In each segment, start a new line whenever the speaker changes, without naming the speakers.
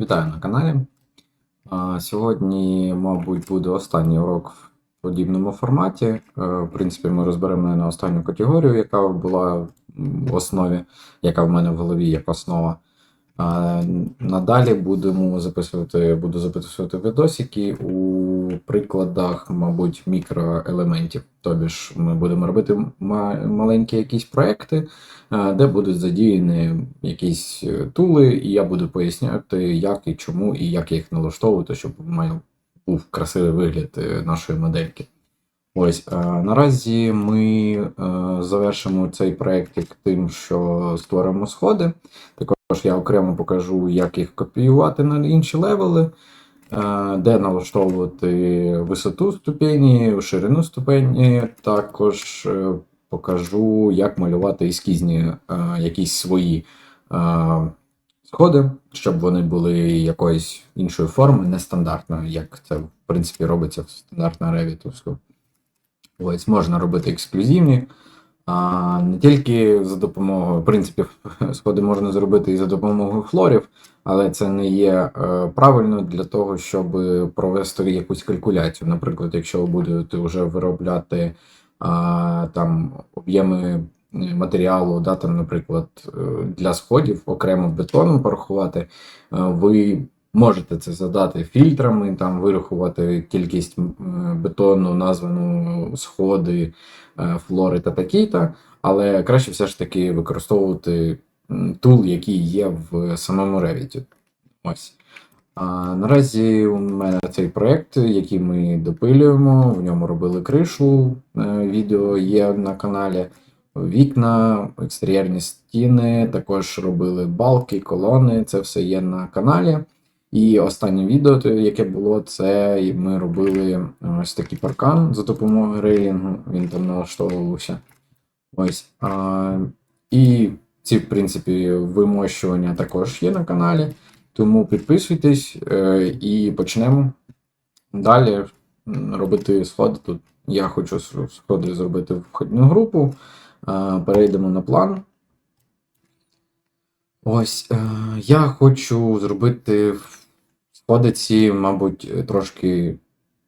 Вітаю на каналі. Сьогодні, мабуть, буде останній урок в подібному форматі. Е, В принципі, ми розберемо на останню категорію, яка була в основі, яка в мене в голові як основа. Надалі будемо записувати, буду записувати відосики у прикладах, мабуть, мікроелементів. Тобі ж ми будемо робити маленькі якісь проекти, е, де будуть задіяні якісь е, тули, і я буду поясняти, як і чому, і як їх налаштовувати, щоб був красивий вигляд е, нашої модельки. Ось наразі ми завершимо цей проект тим, що створимо сходи. Також я окремо покажу, як їх копіювати на інші левели, де налаштовувати висоту ступені, ширину ступені. Також е, покажу, як малювати ескізні е, якісь свої е, сходи, щоб вони були якоїсь іншої форми, нестандартної, як це в принципі робиться в стандартно ревітовську. Ось можна робити ексклюзивні. Не тільки за допомогою, в принципі, сходи можна зробити і за допомогою флорів, але це не є е, правильно для того, щоб провести якусь калькуляцію. Наприклад, якщо ви будете вже виробляти а, там об'єми матеріалу, да, там, наприклад, е, для сходів окремо бетоном порахувати, е, ви можете це задати фільтрами, там вирахувати кількість е, бетону, названу сходи, е, флори та такі-то, але краще все ж таки використовувати тул, який є в самому Revit. Ось. А, наразі у мене цей проєкт, який ми допилюємо, в ньому робили кришу, е, відео є на каналі, вікна, екстер'єрні стіни, також робили балки, колони, це все є на каналі. І останнє відео, яке було, це ми робили ось такий паркан за допомогою рейлінгу, він там налаштовувався. Ось. А, і ці, в принципі, вимощування також є на каналі. Тому підписуйтесь е, і почнемо далі робити сходи. Тут я хочу сходи зробити входну групу. Е, перейдемо на план. Ось е, я хочу зробити сходи ці, мабуть, трошки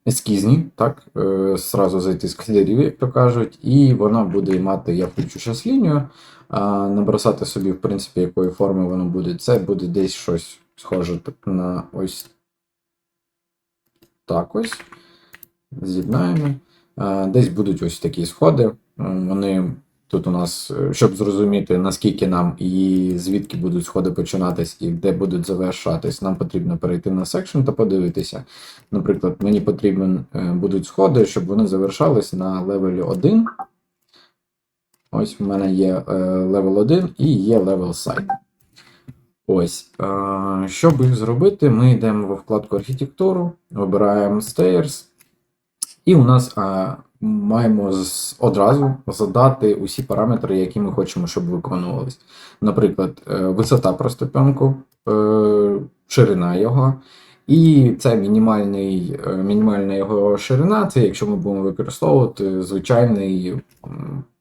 ескізні, так? Е, Сразу зайти з кольорів, як то кажуть, і вона буде мати, я хочу зараз лінію, набросати собі, в принципі, якої форми воно буде. Це буде десь щось схоже на ось так ось. З'єднаємо. Е, Десь будуть ось такі сходи. Вони тут у нас, е, щоб зрозуміти, наскільки нам і звідки будуть сходи починатись, і де будуть завершатись, нам потрібно перейти на секшн та подивитися. Наприклад, мені потрібен е, будуть сходи, щоб вони завершались на левелі 1. Ось в мене є е, левел 1 і є левел сайт. Ось, щоб їх зробити, ми йдемо во вкладку архітектуру, вибираємо Stairs, і у нас маємо одразу задати усі параметри, які ми хочемо, щоб виконувались. Наприклад, е, висота проступенку, е, ширина його. І це мінімальний, е, мінімальна його ширина, це якщо ми будемо використовувати звичайний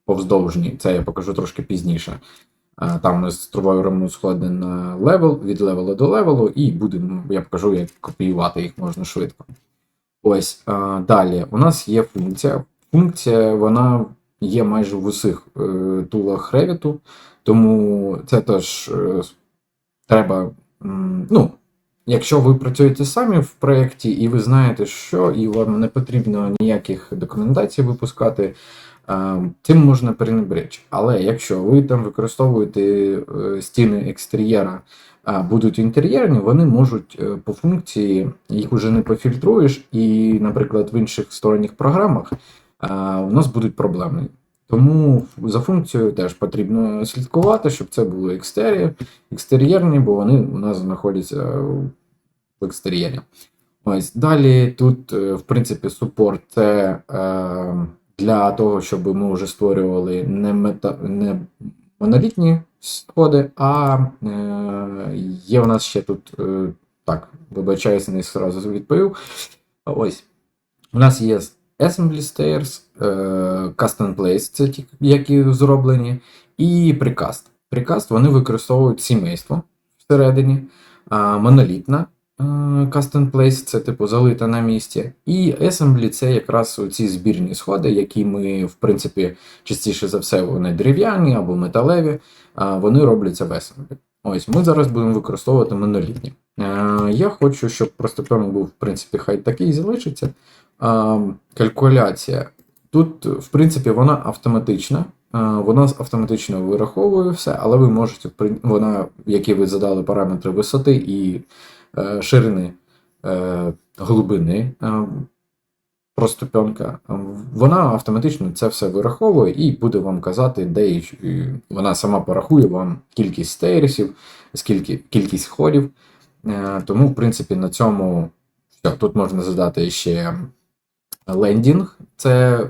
повздовжній, це я покажу трошки пізніше. Там ми робимо сходи на левел, від левелу до левелу, і будемо, я покажу, як копіювати їх можна швидко. Ось далі. У нас є функція. Функція вона є майже в усіх е, тулах Revit, тому це теж е, треба. Ну, якщо ви працюєте самі в проєкті і ви знаєте, що, і вам не потрібно ніяких документацій випускати, е, цим можна перенебречь. Але якщо ви там використовуєте стіни екстер'єра, будуть інтер'єрні, вони можуть е, по функції, їх уже не пофільтруєш, і, наприклад, в інших сторонніх програмах у нас будуть проблеми. Тому за функцією теж потрібно слідкувати, щоб це були екстер'єр, екстер'єрні, бо вони у нас знаходяться в екстер'єрі. Ось далі тут, е, в принципі, супорт це е, для того, щоб ми вже створювали не, мета, не монолітні сходи, а е, є у нас ще тут е, так, вибачаюся, не зразу відповів. Ось. У нас є Assembly Stairs, е, Custom Place, це ті, які зроблені, і Precast. Precast вони використовують сімейство всередині. е, монолітна Custom Place це типу залита на місці. І Assembly це якраз ці збірні сходи, які ми, в принципі, частіше за все, вони дерев'яні або металеві, вони робляться в Assembly. Ось ми зараз будемо використовувати монолітні. Я хочу, щоб простопьом був, в принципі, хай такий залишиться. Калькуляція. Тут, в принципі, вона автоматична. Вона автоматично вираховує все, але ви можете, вона, які ви задали параметри висоти і ширини е, глибини е, простопьонка, е, вона автоматично це все вираховує і буде вам казати, де вона сама порахує вам кількість стейрсів, скільки кількість ходів. Е, Тому, в принципі, на цьому все. Тут можна задати ще лендінг, це е,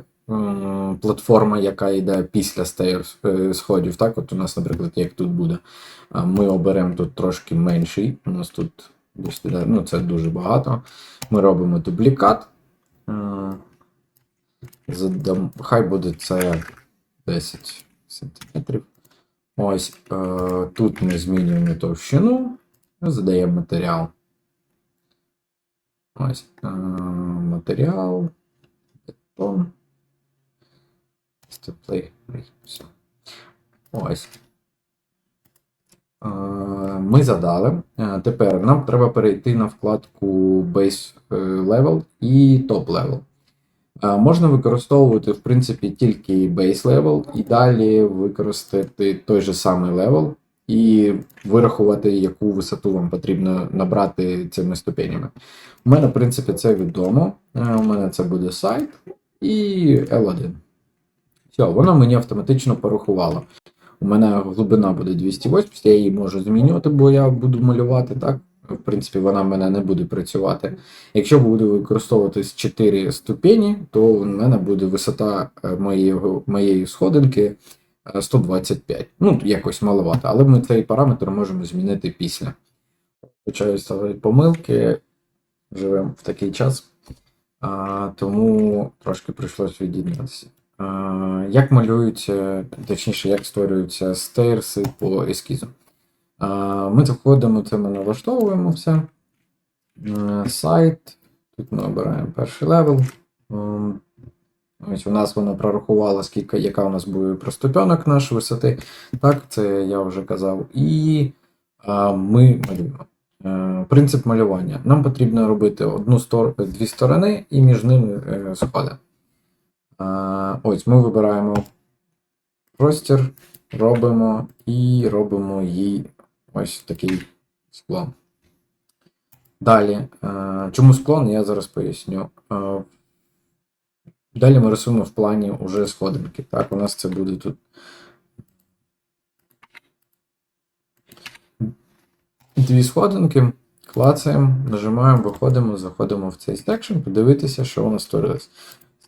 платформа, яка йде після стейр е, сходів. Так, от у нас, наприклад, як тут буде. Ми оберемо тут трошки менший. У нас тут ну, це дуже багато. Ми робимо дублікат. Е, хай буде це 10 сантиметрів. Ось е, тут ми змінюємо товщину, задаємо матеріал. Ось е, матеріал, бетон. Степлей. Ось. Е, Ми задали. Е, Тепер нам треба перейти на вкладку Base е, Level і Top Level. Можна використовувати, в принципі, тільки Base Level і далі використати той же самий левел і вирахувати, яку висоту вам потрібно набрати цими ступенями. У мене, в принципі, це відомо. У мене це буде сайт і L1. Все, воно мені автоматично порахувало. У мене глибина буде 280, я її можу змінювати, бо я буду малювати, так? В принципі, вона в мене не буде працювати. Якщо буду використовуватись 4 ступені, то у мене буде висота е, моєї, моєї сходинки е, 125. Ну, якось маловато, але ми цей параметр можемо змінити після. Почаю ставити помилки, живемо в такий час, а, тому трошки прийшлось від'єднатися. Як малюються, точніше, як створюються стейрси по ескізу? Ми заходимо, це ми налаштовуємо все. Е, Сайт. Тут ми обираємо перший левел. Ем, Ось у нас воно прорахувало, скільки, яка у нас буде проступенок наш висоти. Так, це я вже казав. І а, ми малюємо. Е, Принцип малювання. Нам потрібно робити одну стор... дві сторони і між ними е, сходи. Ось ми вибираємо простір, робимо і робимо їй ось такий склон. Далі, е, чому склон, я зараз поясню. Е, Далі ми рисуємо в плані уже сходинки. Так, у нас це буде тут. Дві сходинки, клацаємо, нажимаємо, виходимо, заходимо в цей секшн, подивитися, що у нас створилось.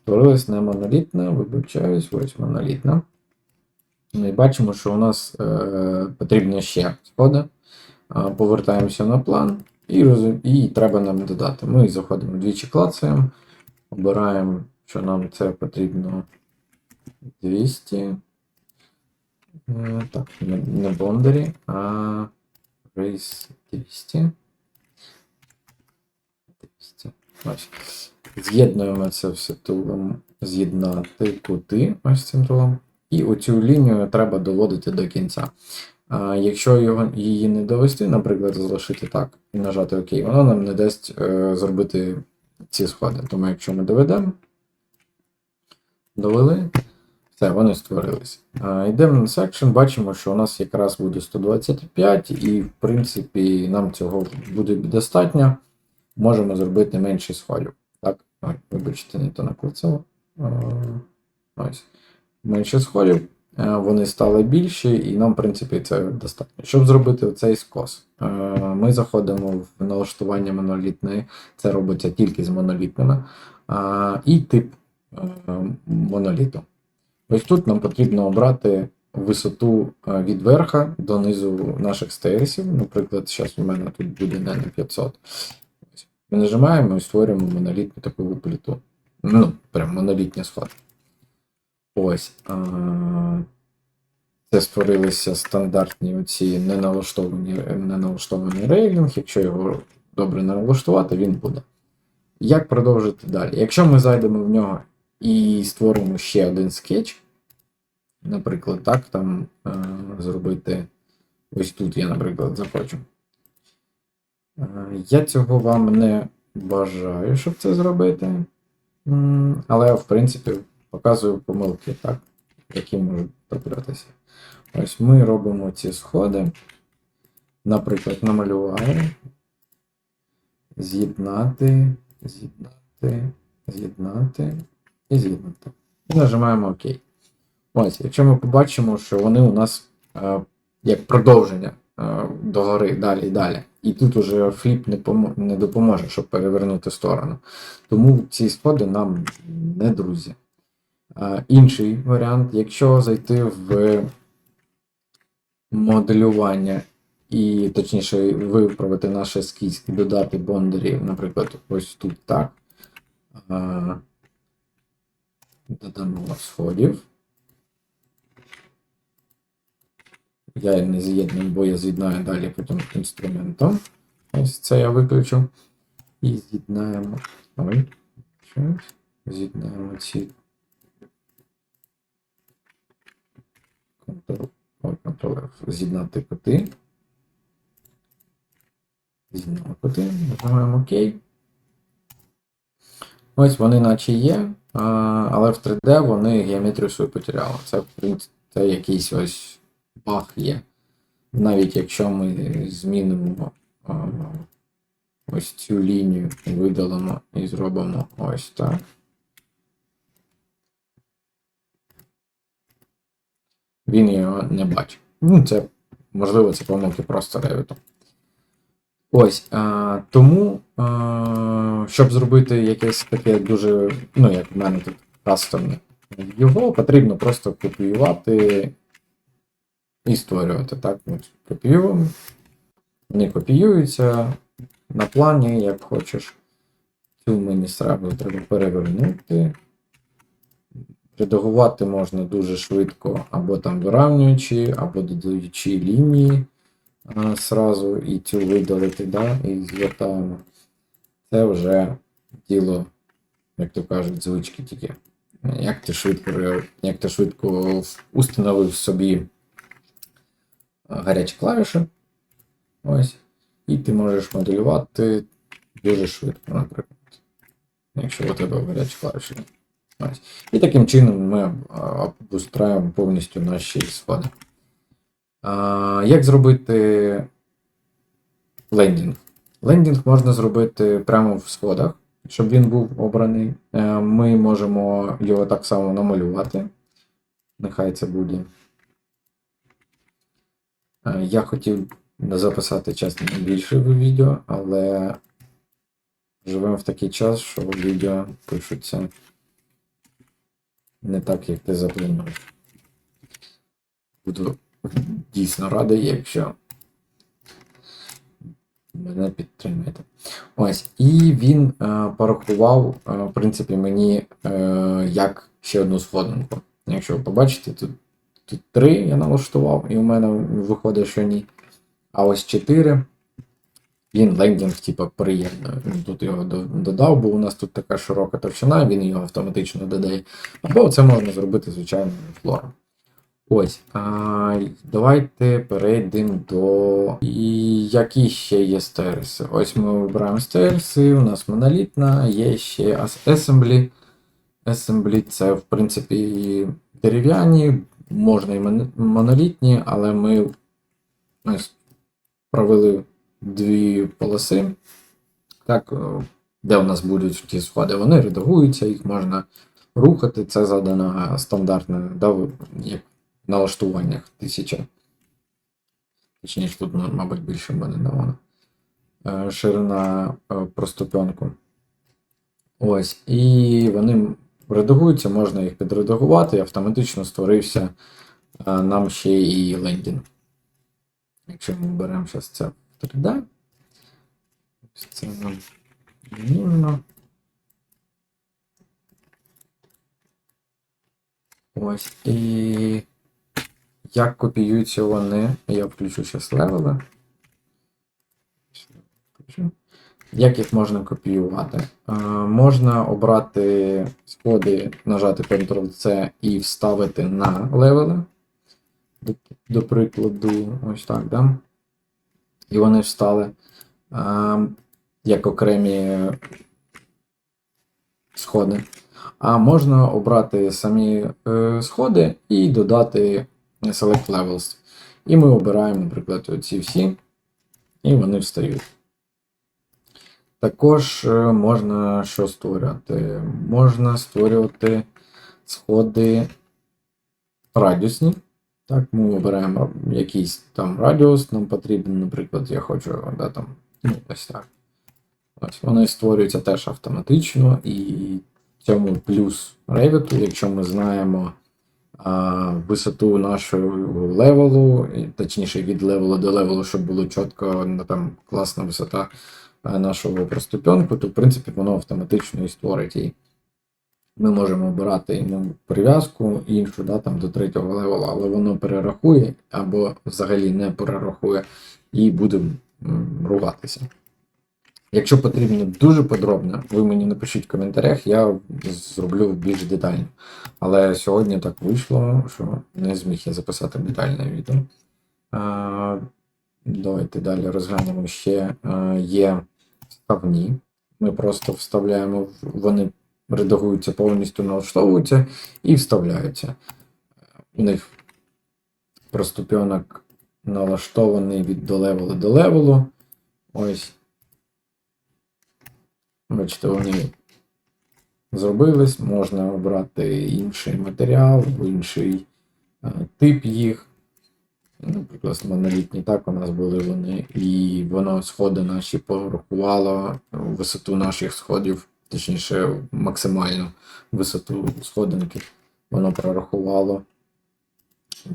Створилось не монолітне, вибачаюсь, ось монолітна. І бачимо, що у нас е, потрібно ще сходи. Повертаємося на план і, розум... і треба нам додати. Ми заходимо двічі клацаємо, обираємо, що нам це потрібно 200. Е, так, не, бондарі, а Race 200. 200. Ось. З'єднуємо це все тулом, з'єднати кути ось цим тулом. І оцю лінію треба доводити до кінця. А, якщо його, її не довести, наприклад, залишити так і нажати ОК, воно нам не дасть е, зробити ці сходи. Тому якщо ми доведемо, довели, все, вони створились. Йдемо на секшн, бачимо, що у нас якраз буде 125, і, в принципі, нам цього буде достатньо. Можемо зробити менший сходів. Ой, вибачте, не то наклацав. Ось. Менше сходів, е, вони стали більші, і нам, в принципі, це достатньо. Щоб зробити цей скос, е, ми заходимо в налаштування монолітної, це робиться тільки з монолітними, і тип е, моноліту. Ось тут нам потрібно обрати висоту від верха до низу наших стейрсів. Наприклад, зараз у мене тут буде не на 500. Ми нажимаємо і створюємо монолітну таку плиту. Ну, прям монолітні сходи. Ось. А, Це створилися стандартні оці неналаштовані, неналаштований рейлінг. Якщо його добре налаштувати, він буде. Як продовжити далі? Якщо ми зайдемо в нього і створимо ще один скетч, наприклад, так, там е, зробити. Ось тут я, наприклад, захочу. Е, Я цього вам не бажаю, щоб це зробити. Але, в принципі, показую помилки, так, які можуть траплятися. Ось ми робимо ці сходи. Наприклад, намалювали. З'єднати, з'єднати, з'єднати і з'єднати. І нажимаємо ОК. Ось, якщо ми побачимо, що вони у нас е, як продовження е, догори далі і далі. І тут уже фліп не, не допоможе, щоб перевернути сторону. Тому ці сходи нам не друзі. Е, інший варіант, якщо зайти в моделювання і точніше виправити наш ескіз і додати бондарів, наприклад, ось тут так. Е, Додамо сходів. Я не з'єдную, бо я з'єднаю далі потім інструментом. Ось це я виключу. І з'єднаємо. Ой. З'єднаємо ці. Ctrl, ой, Ctrl F. З'єднати коти. З'єднали коти. Нажимаємо ОК. Ось вони наче є, але в 3D вони геометрію свою потеряли. Це, в принципі, це якийсь ось баг є. Навіть якщо ми змінимо ось цю лінію, видалимо і зробимо ось так. Він його не бачить. Ну, це, можливо, це помилки просто ревіту. Ось, а, тому, а, щоб зробити якесь таке дуже, ну, як в мене тут кастомне, його потрібно просто копіювати і створювати. Так, От, копіюємо. Вони копіюються на плані, як хочеш. Цю мені сразу треба перевернути. Редагувати можна дуже швидко, або там вирівнюючи, або додаючи лінії а, сразу і цю видалити, да, і звертаємо. Це вже діло, як то кажуть, звички тільки. Як ти швидко, як ти швидко установив собі гарячі клавіші. Ось. І ти можеш моделювати дуже швидко, наприклад. Якщо у тебе гарячі клавіші. Ось. І таким чином ми обустраємо повністю наші сходи. Як зробити лендінг? Лендінг можна зробити прямо в сходах, щоб він був обраний. Е, Ми можемо його так само намалювати. Нехай це буде. Е, Я хотів записати чесно більше в відео, але живемо в такий час, що відео пишуться не так, як ти запланував. Буду дійсно радий, якщо мене підтримаєте. Ось, і він е, порахував, е, в принципі, мені е, як ще одну сходинку. Якщо ви побачите, тут, тут три я налаштував, і у мене виходить, що ні. А ось 4. Він лендінг, типу, приємно. Тут його додав, бо у нас тут така широка товщина, він його автоматично додає. Або це можна зробити, звичайно, флором. Ось. А, давайте перейдемо до. І які ще є стерси? Ось ми вибираємо стерси, у нас монолітна, є ще ас- assembly. Assembly це, в принципі, дерев'яні, можна і моно- монолітні, але ми провели дві полоси. Так, е, де у нас будуть ті сходи, вони редагуються, їх можна рухати. Це задано стандартне, да, в- як налаштуваннях 1000. Точніше, тут, ну, мабуть, більше буде давано. Е, Ширина е, проступенку. Ось. І вони редагуються, можна їх підредагувати, і автоматично створився е, нам ще і лендінг. Якщо ми беремо зараз це в 3D, це нам нужно. Ось і Як копіюються вони? Я включу зараз левели. Включу. Як їх можна копіювати? Е, можна обрати сходи, нажати Ctrl-C і вставити на левели. До, прикладу, ось так, да? І вони встали е, як окремі сходи. А можна обрати самі е, сходи і додати Select Levels. І ми обираємо, наприклад, оці всі, і вони встають. Також е, можна що створювати? Можна створювати сходи радіусні. Так, ми обираємо якийсь там радіус, нам потрібен, наприклад, я хочу, да, там, ну, ось так. Ось, вони створюються теж автоматично, і цьому плюс Revit, якщо ми знаємо а, висоту нашого левелу, точніше від левелу до левелу, щоб було чітко ну, там класна висота а, нашого проступенку, то в принципі воно автоматично і створить її. Ми можемо обирати йому прив'язку іншу, да, там, до третього левела, але воно перерахує або взагалі не перерахує і буде ругатися. Якщо потрібно дуже подробно, ви мені напишіть в коментарях, я зроблю більш детально. Але сьогодні так вийшло, що не зміг я записати детальне відео. А, давайте далі розглянемо ще а, є вставні. Ми просто вставляємо, вони редагуються повністю, налаштовуються і вставляються. У них проступьонок налаштований від до левелу до левелу. Ось. Бачите, вони зробились, можна обрати інший матеріал інший е, тип їх. Наприклад, монолітні так у нас були вони, і воно сходи наші порахувало висоту наших сходів, точніше, максимальну висоту сходинки. Воно прорахувало.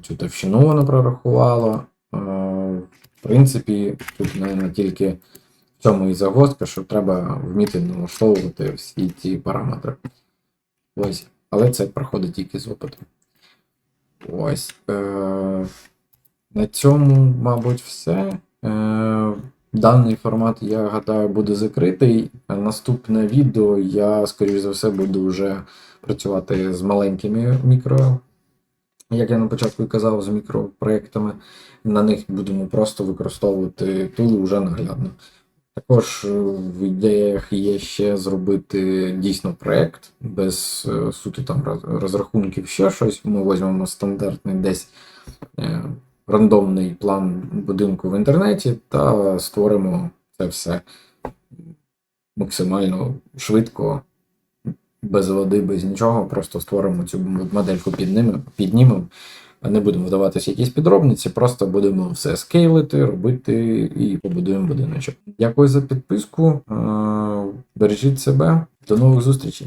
Цю товщину воно прорахувало. Е, В принципі, тут, мабуть, тільки в цьому і загвоздка, що треба вміти налаштовувати всі ці параметри. Ось. Але це проходить тільки з опитом. Ось. Е- на цьому, мабуть, все. Е- даний формат, я гадаю, буде закритий. Наступне відео я, скоріш за все, буду вже працювати з маленькими мікро. Як я на початку і казав, з мікропроектами. На них будемо просто використовувати тули вже наглядно. Також в ідеях є ще зробити дійсно проект без е, суто там розрахунків, ще щось. Ми візьмемо стандартний десь е, рандомний план будинку в інтернеті та створимо це все максимально швидко, без води, без нічого. Просто створимо цю модельку піднімемо, піднімемо. Не будемо вдаватися якісь підробниці, просто будемо все скейлити, робити і побудуємо будиночок. Дякую за підписку. е, Бережіть себе. До нових зустрічей.